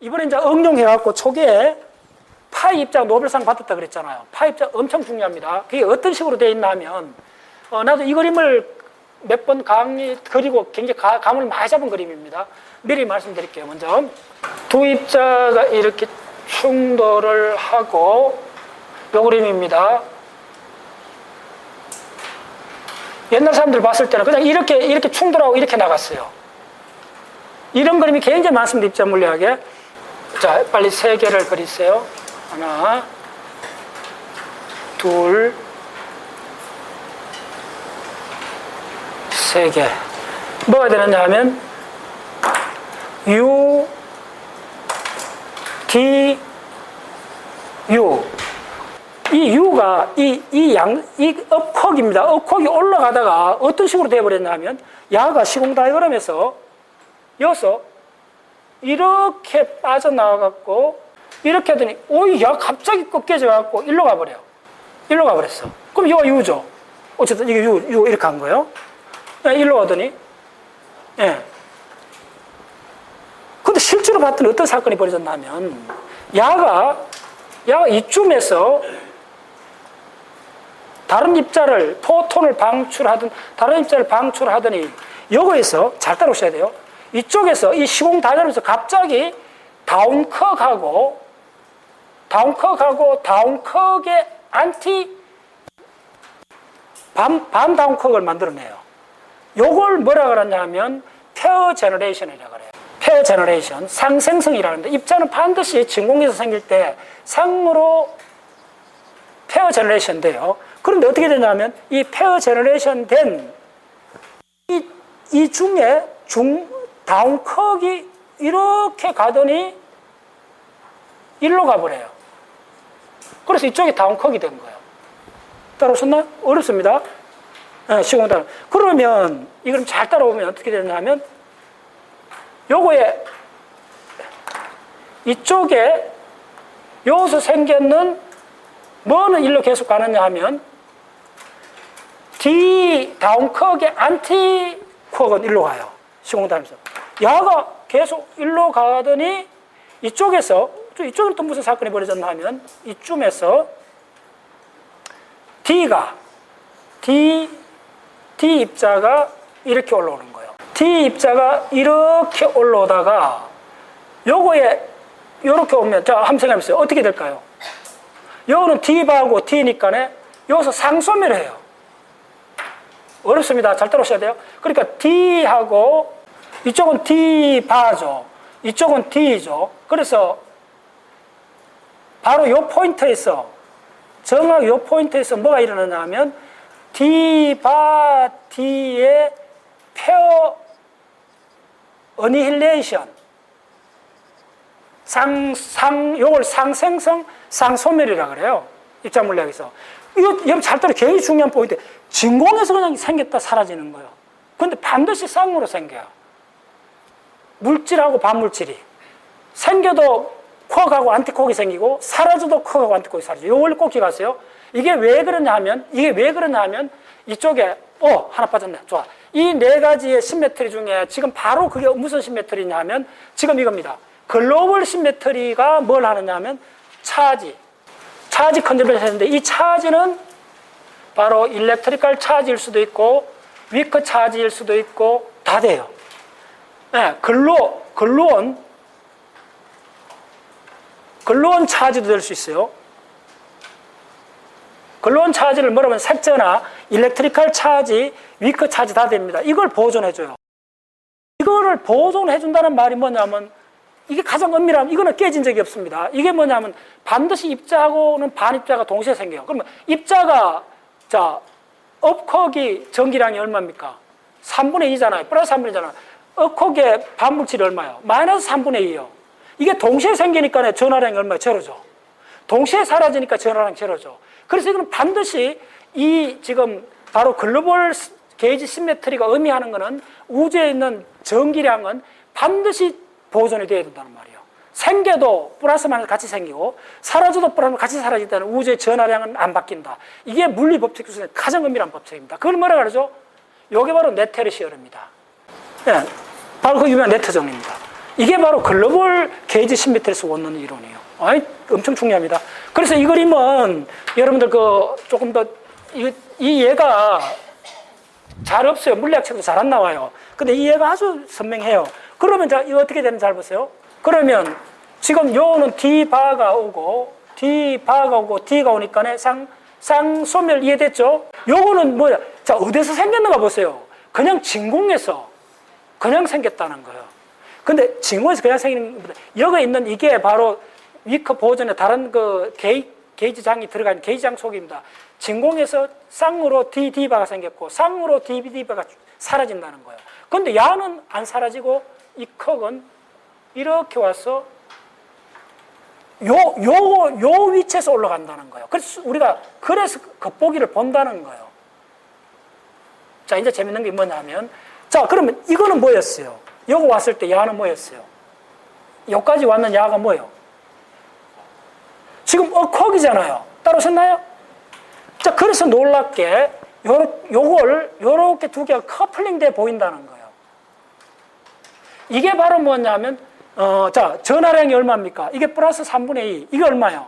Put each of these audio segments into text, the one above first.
이번에 이제 응용해갖고 초기에 파이 입자 노벨상 받았다 그랬잖아요. 파이 입자 엄청 중요합니다. 그게 어떤 식으로 되어 있나 하면, 어, 나도 이 그림을 몇 번 강의 그리고 굉장히 가- 감을 많이 잡은 그림입니다. 미리 말씀드릴게요. 먼저 두 입자가 이렇게 충돌을 하고 요 그림입니다. 옛날 사람들 봤을 때는 그냥 이렇게 이렇게 충돌하고 이렇게 나갔어요. 이런 그림이 굉장히 많습니다. 입자 물리학에. 자, 빨리 세 개를 그리세요. 하나, 둘, 세 개. 뭐가 되느냐 하면 U, D, U. 이 U가 이, 이 양, 이 업콕입니다. 업콕이 올라가다가 어떤 식으로 되어버렸냐 하면 야가 시공 다이그램에서 여기서 이렇게 빠져나와갖고 이렇게 하더니 오이 야 갑자기 꺾여져갖고 일로 가버려요. 일로 가버렸어. 그럼 이거 U죠. 어쨌든 이게 U, U 이렇게 한 거예요. 예, 일로 가더니 예. 근데 실제로 봤더니 어떤 사건이 벌어졌나 하면 야가 야가 이쯤에서 다른 입자를 포톤을 방출하든 다른 입자를 방출하더니 여기에서 잘 따라오셔야 돼요. 이쪽에서 이 시공 다이나면서 갑자기 다운커하고 다운커하고 다운커의 안티 반, 반 다운커를 만들어내요. 요걸 뭐라 그러냐면 페어 제너레이션이라고 그래요. 페어 제너레이션, 상생성이라는데 입자는 반드시 진공에서 생길 때 상으로 페어 제너레이션 돼요. 그런데 어떻게 되냐면 이 페어 제너레이션 된 이, 이 중에 중, 다운컵이 이렇게 가더니 일로 가버려요. 그래서 이쪽에 다운컵이 된 거예요. 따라오셨나? 어렵습니다. 네, 시공 따라. 그러면 이걸 잘 따라오면 어떻게 되냐면 요거에 이쪽에 여기서 생겼는 뭐는 일로 계속 가느냐 하면 D 다운컵의 안티 쿼은 일로 가요. 시공단에서. 야가 계속 일로 가더니 이쪽에서 또 이쪽은 또 무슨 사건이 벌어졌나 하면 이쯤에서 D가 D D 입자가 이렇게 올라오는 거예요. D 입자가 이렇게 올라오다가 요거에 이렇게 오면 자 한번 생각해 보세요. 어떻게 될까요? 요거는 D바하고 D니까네 여기서 상소멸을 해요. 어렵습니다. 잘 따라오셔야 돼요. 그러니까 D하고 이쪽은 D바죠. 이쪽은 D죠. 그래서 바로 요 포인트에서 정확히 요 포인트에서 뭐가 일어나냐 하면 D바 D의 페어 어니힐레이션 상, 상, 요걸 상생성 상소멸이라 그래요. 입자 물리학에서. 이거 여러분 잘 따라 굉장히 중요한 포인트. 진공에서 그냥 생겼다 사라지는 거예요. 근데 반드시 쌍으로 생겨요. 물질하고 반물질이. 생겨도 쿼하고 안티콕이 생기고 사라져도 쿼하고 안티콕이 사라져요. 요 원리 꼭 기억하세요. 이게 왜 그러냐 하면 이게 왜 그러냐 하면 이쪽에 어 하나 빠졌네. 좋아. 이 네 가지의 시메트리 중에 지금 바로 그게 무슨 시메트리냐 하면 지금 이겁니다. 글로벌 시메트리가 뭘 하느냐 하면 차지. 차지 컨저베이션 했는데 이 차지는 바로 일렉트리컬 차지일 수도 있고 위크 차지일 수도 있고 다 돼요. 네, 글로 글로온 글로온 차지도 될 수 있어요. 글로온 차지를 뭐라고 하면 색전화, 일렉트리컬 차지, 위크 차지 다 됩니다. 이걸 보존해줘요. 이거를 보존해준다는 말이 뭐냐면 이게 가장 엄밀하면 이거는 깨진 적이 없습니다. 이게 뭐냐면 반드시 입자하고는 반입자가 동시에 생겨요. 그러면 입자가 자 업콕이 전기량이 얼마입니까? 3분의 2잖아요. 플러스 3분의 2잖아요. 업콕의 반물질이 얼마요? 마이너스 3분의 2요. 이게 동시에 생기니까 전화량이 얼마요? 제로죠. 동시에 사라지니까 전화량 제로죠. 그래서 이건 반드시 이 지금 바로 글로벌 게이지 시메트리가 의미하는 것은 우주에 있는 전기량은 반드시 보존이 돼야 된다는 말이에요. 생겨도 플러스 마이너스 같이 생기고 사라져도 플러스 같이 사라지다는 우주의 전하량은 안 바뀐다. 이게 물리 법칙 중에 가장 은밀한 법칙입니다. 그걸 뭐라 그러죠? 이게 바로 네테르시어입니다. 네, 바로 그 유명한 네트 정리입니다. 이게 바로 글로벌 게이지 심미트에서 원하는 이론이에요. 아이, 엄청 중요합니다. 그래서 이 그림은 여러분들 그 조금 더, 이, 이 얘가 잘 없어요. 물리학 책도 잘 안 나와요. 근데 이 얘가 아주 선명해요. 그러면 자, 이거 어떻게 되는지 잘 보세요. 그러면 지금 요는 D 바가 오고, D 바가 오고, D가 오니까 쌍, 쌍소멸 이해됐죠? 요거는 뭐야? 자, 어디서 생겼는가 보세요. 그냥 진공에서 그냥 생겼다는 거예요. 근데 진공에서 그냥 생기는 것보다 여기 있는 이게 바로 위커 보존의 다른 그 게이, 게이지장이 들어간 게이지장 속입니다. 진공에서 쌍으로 DD바가 생겼고 쌍으로 DD바가 사라진다는 거예요. 근데 야는 안 사라지고 이 컥은 이렇게 와서 요, 요, 요 위치에서 올라간다는 거예요. 그래서 우리가 그래서 겉보기를 본다는 거예요. 자, 이제 재밌는 게 뭐냐면, 자, 그러면 이거는 뭐였어요? 요거 왔을 때 야는 뭐였어요? 여기까지 왔는 야가 뭐예요? 지금 어콕이잖아요. 따라오셨나요? 자, 그래서 놀랍게 요, 요걸 요렇게 두 개가 커플링 돼 보인다는 거예요. 이게 바로 뭐냐면, 어, 자, 전하량이 얼마입니까? 이게 플러스 3분의 2. 이게 얼마요?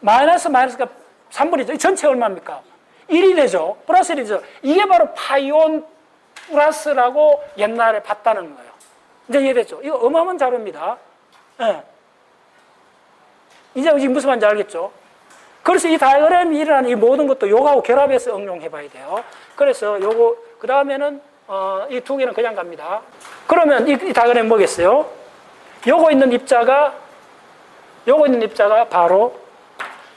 마이너스 마이너스가 3분의 2. 전체 얼마입니까? 1이 되죠. 플러스 1이 되죠. 이게 바로 파이온 플러스라고 옛날에 봤다는 거예요. 이제 이해됐죠? 이거 어마어마한 자료입니다. 예. 이제 무슨 말인지 알겠죠? 그래서 이 다이어그램이 일어나는 이 모든 것도 요거하고 결합해서 응용해 봐야 돼요. 그래서 요거, 그 다음에는, 어, 이 두 개는 그냥 갑니다. 그러면 이, 이 다이어그램 뭐겠어요? 요거 있는 입자가, 요거 있는 입자가 바로,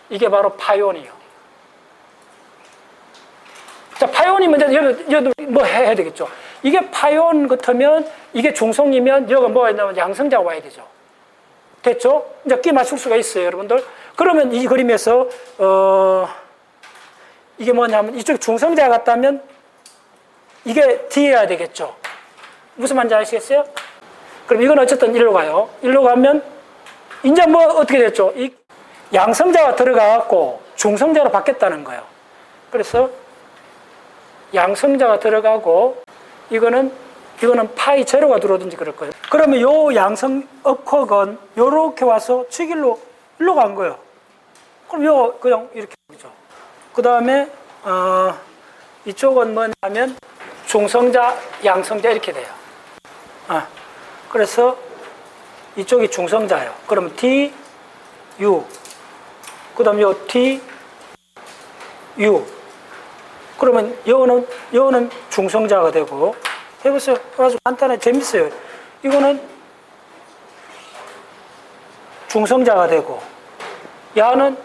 이게 바로 파이온이에요. 자, 파이온이면 이제 여기, 여기 뭐 해야 되겠죠? 이게 파이온 같으면, 이게 중성이면, 여기가 뭐가 있냐면 양성자가 와야 되죠. 됐죠? 이제 끼 맞출 수가 있어요, 여러분들. 그러면 이 그림에서, 어, 이게 뭐냐면, 이쪽 중성자 같다면, 이게 D여야 되겠죠. 무슨 말인지 아시겠어요? 그럼 이건 어쨌든 일로 가요. 일로 가면, 이제 뭐 어떻게 됐죠? 이 양성자가 들어가갖고 중성자로 바뀌었다는 거예요. 그래서 양성자가 들어가고, 이거는 이거는 파이 제로가 들어오든지 그럴 거예요. 그러면 요 양성 업콕은 요렇게 와서 축일로 일로 간 거예요. 그럼 요 그냥 이렇게 되죠. 그 다음에 어, 이쪽은 뭐냐면 중성자, 양성자 이렇게 돼요. 아, 그래서 이쪽이 중성자예요. 그러면 T, U. 그 다음 요 T, U. 그러면 요는, 요는 중성자가 되고, 해보세요. 아주 간단해, 재밌어요. 이거는 중성자가 되고, 야는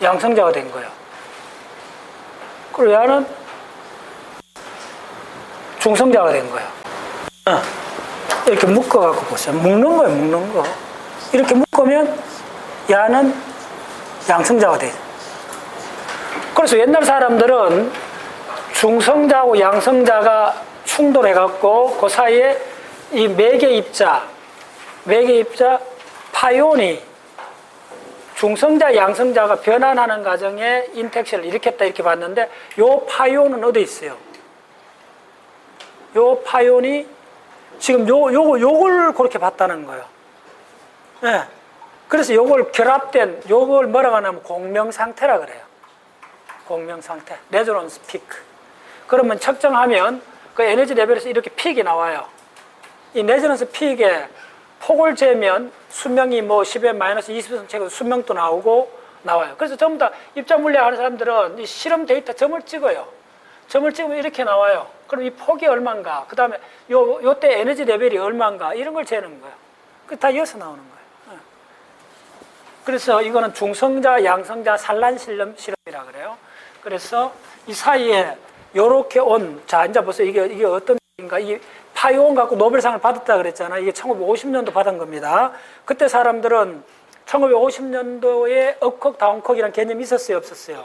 양성자가 된 거예요. 그리고 야는 중성자가 된 거예요. 어. 이렇게 묶어갖고 보세요. 묶는 거예요, 묶는 거. 이렇게 묶으면 야는 양성자가 돼요. 그래서 옛날 사람들은 중성자하고 양성자가 충돌해갖고 그 사이에 이 매개 입자, 매개 입자 파이온이 중성자, 양성자가 변환하는 과정에 인텍션을 일으켰다 이렇게 봤는데 요 파이온은 어디 있어요? 요 파이온이 지금 요, 요, 요걸 그렇게 봤다는 거예요. 예. 그래서 요걸 결합된, 요걸 뭐라고 하냐면 공명 상태라 그래요. 공명 상태. 레조넌스 피크. 그러면 측정하면 그 에너지 레벨에서 이렇게 픽이 나와요. 이 레저넌스 픽에 폭을 재면 수명이 뭐 10에 마이너스 20cm 수명도 나오고 나와요. 그래서 전부 다 입자 물리학 하는 사람들은 이 실험 데이터 점을 찍어요. 점을 찍으면 이렇게 나와요. 그럼 이 폭이 얼마인가? 그 다음에 요, 요 때 에너지 레벨이 얼마인가? 이런 걸 재는 거예요. 그다 이어서 나오는 거예요. 예. 그래서 이거는 중성자, 양성자 산란 실험, 실험이라 그래서 이 사이에 요렇게 온, 자, 이제 보세요. 이게, 이게 어떤 인가? 이 파이온 갖고 노벨상을 받았다 그랬잖아요. 이게 1950년도 받은 겁니다. 그때 사람들은 1950년도에 업콕, 다운콕이라는 개념이 있었어요? 없었어요?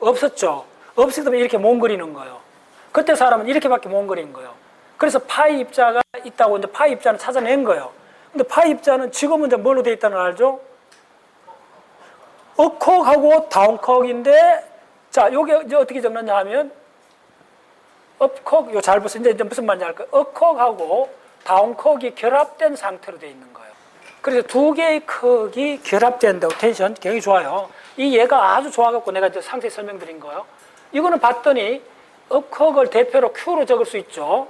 없었죠. 없었기 때문에 이렇게 몽그리는 거예요. 그때 사람은 이렇게밖에 몽그리는 거예요. 그래서 파이 입자가 있다고 이제 파이 입자는 찾아낸 거예요. 근데 파이 입자는 지금은 이제 뭘로 돼 있다는 걸 알죠? 업콕하고 다운콕인데, 자, 요게 이제 어떻게 적느냐 하면, 업콕, 이거 잘 보세요. 이제 무슨 말인지 알까요? 업콕하고 다운콕이 결합된 상태로 되어 있는 거예요. 그래서 두 개의 콕이 결합된다고 텐션 굉장히 좋아요. 이 얘가 아주 좋아갖고 내가 이제 상세히 설명드린 거예요. 이거는 봤더니 업콕을 대표로 Q로 적을 수 있죠.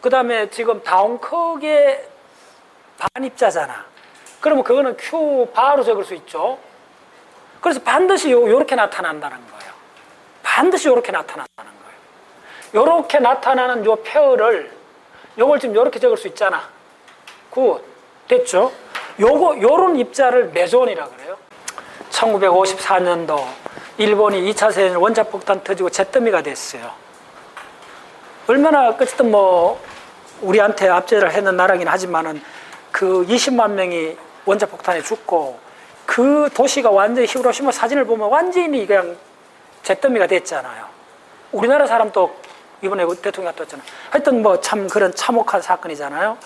그 다음에 지금 다운콕의 반입자잖아. 그러면 그거는 Q 바로 적을 수 있죠. 그래서 반드시 요, 요렇게 나타난다는 거예요. 반드시 요렇게 나타난다는 거예요. 요렇게 나타나는 요 페어를 요걸 지금 요렇게 적을 수 있잖아. 굿. 됐죠? 요거, 요런 입자를 메존이라 그래요. 1954년도 일본이 2차 세계대전 원자 폭탄 터지고 잿더미가 됐어요. 얼마나 어쨌든 뭐 우리한테 압제를 했는 나라긴 하지만은 그 20만 명이 원자 폭탄에 죽고 그 도시가 완전히 히로시마 사진을 보면 완전히 그냥 잿더미가 됐잖아요. 우리나라 사람도 이번에 대통령 갔다 왔잖아요. 하여튼 뭐 참 그런 참혹한 사건이잖아요.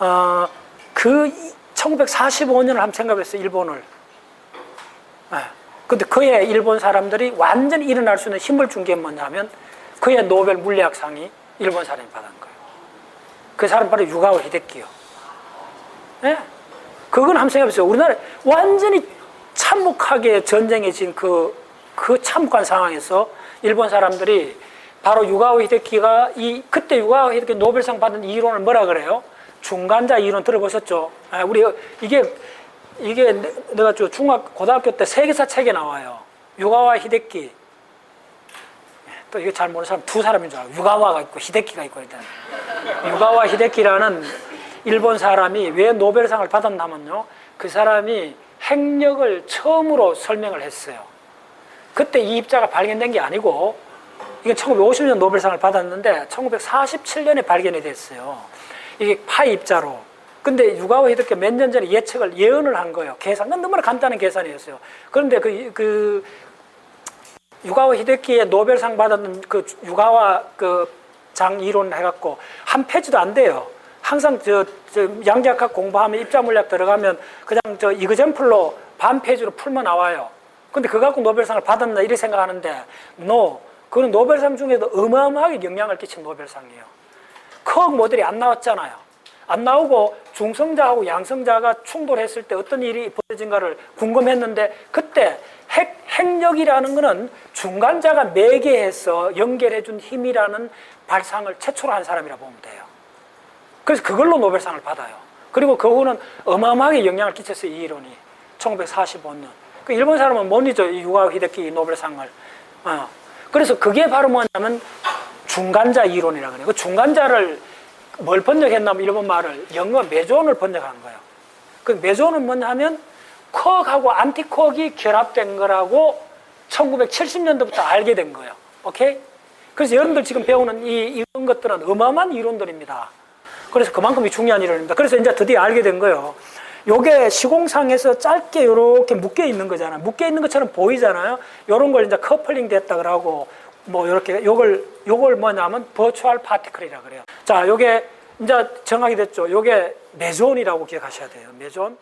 어, 그 1945년을 한번 생각했어요, 일본을. 예. 근데 그의 일본 사람들이 완전히 일어날 수 있는 힘을 준 게 뭐냐면 그의 노벨 물리학상이 일본 사람이 받은 거예요. 그 사람 바로 유가오 히데키요. 예? 그건 한번 생각해보세요. 우리나라 완전히 참혹하게 전쟁에 진 그, 그 참혹한 상황에서 일본 사람들이 바로 유가오 히데키가 이, 그때 유가오 히데키 노벨상 받은 이론을 뭐라 그래요? 중간자 이론 들어보셨죠? 아, 우리 이게, 이게 내- 내가 저 중학, 고등학교 때 세계사 책에 나와요. 유가와 히데키. 또 이거 잘 모르는 사람 두 사람인 줄 알고. 유가와가 있고 히데키가 있고 일단. 유가와 히데키라는 일본 사람이 왜 노벨상을 받았냐면요. 그 사람이 핵력을 처음으로 설명을 했어요. 그때 이 입자가 발견된 게 아니고 이게 1950년 노벨상을 받았는데 1947년에 발견이 됐어요. 이게 파이 입자로. 근데 유가와 히데키 몇년 전에 예측을 예언을 한 거예요. 계산. 은 너무나 간단한 계산이었어요. 그런데 그, 그 유가와 히데키의 노벨상 받았는 그 유가와 그 장 이론 해갖고 한 페이지도 안 돼요. 항상 저, 저 양자학 공부하면 입자 물리학 들어가면 그냥 저 이그젠플로 반 페이지로 풀면 나와요. 근데 그거 갖고 노벨상을 받았나 이렇게 생각하는데 no. 그는 노벨상 중에도 어마어마하게 영향을 끼친 노벨상이에요. 컥 모델이 안 나왔잖아요. 안 나오고 중성자하고 양성자가 충돌했을 때 어떤 일이 벌어진가를 궁금했는데 그때 핵, 핵력이라는 것은 중간자가 매개해서 연결해준 힘이라는 발상을 최초로 한 사람이라 보면 돼요. 그래서 그걸로 노벨상을 받아요. 그리고 그 후는 어마어마하게 영향을 끼쳤어요, 이 이론이. 1945년. 그 일본 사람은 이 유가 히데키 노벨상을. 어. 그래서 그게 바로 뭐냐면 중간자 이론이라 그래요. 그 중간자를 뭘 번역했냐면 일본 말을 영어 메존을 번역한 거예요. 그 메존은 뭐냐면 콕하고 안티콕이 결합된 거라고 1970년도부터 알게 된 거예요. 오케이? 그래서 여러분들 지금 배우는 이, 이런 것들은 어마어마한 이론들입니다. 그래서 그만큼이 중요한 이론입니다. 그래서 이제 드디어 알게 된 거예요. 요게 시공상에서 짧게 이렇게 묶여 있는 거잖아요. 묶여 있는 것처럼 보이잖아요. 요런 걸 이제 커플링 됐다 그러고 뭐 이렇게 요걸 요걸 뭐냐면 버추얼 파티클이라 그래요. 자, 요게 이제 정하게 됐죠. 요게 메존이라고 기억하셔야 돼요. 메존.